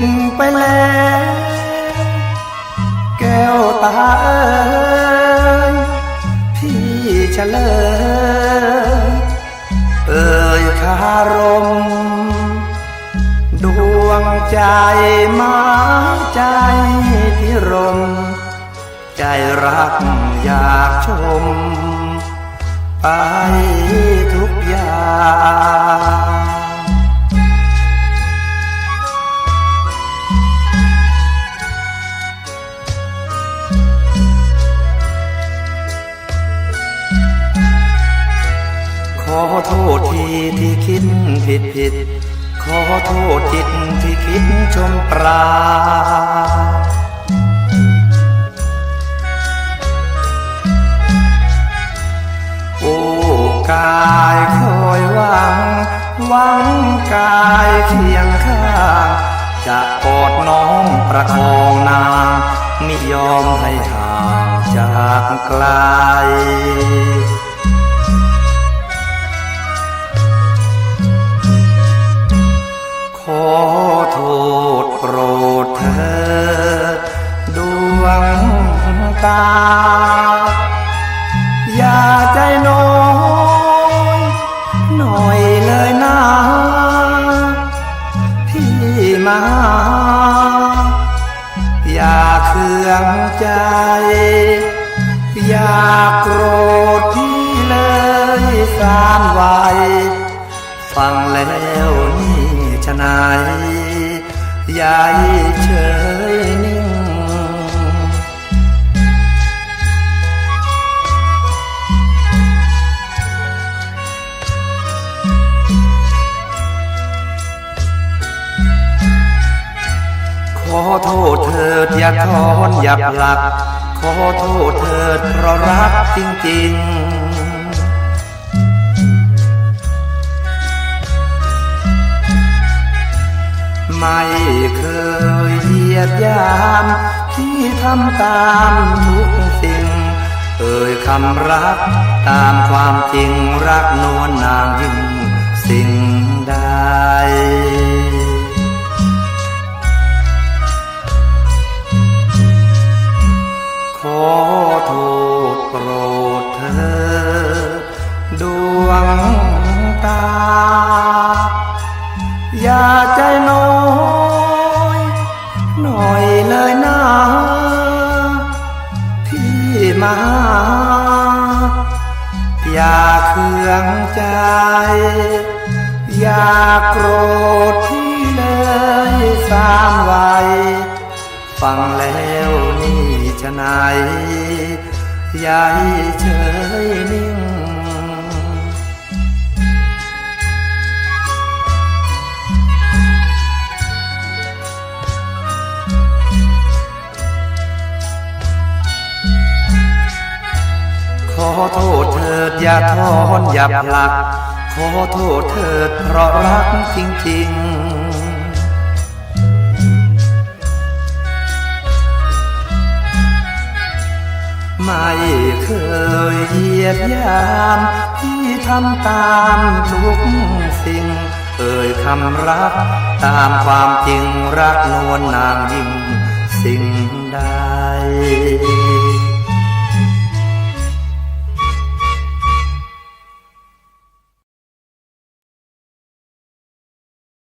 ดไปแล้วแก้วตาเอ๋ยพี่เฉลยเอ่ยคารม ดวงใจมาใจพิรม ใจรักอยากชม ไปทุกอย่าง อโทษทีที่คิดผิดผิด ขอโทษจิตที่คิดชมปราโอ้กายคอยหวัง หวังกายเคียงข้างจะกอดน้องประคองนางไม่ยอมให้ห่างจากไกล อย่าใจน้อยหน่อยเลยนะพี่มาอย่าเคืองใจ อย่าโกรธพี่เลยสามวัยฟังแล้วนี่ชนายยายเฉย ถิดอย่าทอนอย่าผลัก ขอโทษเถิดเพราะรักจริงๆไม่เคยเหยียดยามที่ทำตามทุกสิ่ง เอ่ยคำรักตามความจริงรักนวลนางยิ่งสิ่ง โทษโปรดเธอ ดวงตา อย่าใจน้อยหน่อยเลยนะพี่มาอย่าเคืองใจ อย่าโกรธที่เลยสามวัยฟังแล้วนี่ชะนาย ยายเฉยนิ่ง ขอโทษเถิดอย่าทอนอย่าผลัก ขอโทษเถิดเพราะรักจริงๆ ไม่เคยเหยียดยามที่ทำตามทุกสิ่ง เอ่ยคำรัก ตามความจริงรักนวลนางยิ่งสิ่งใด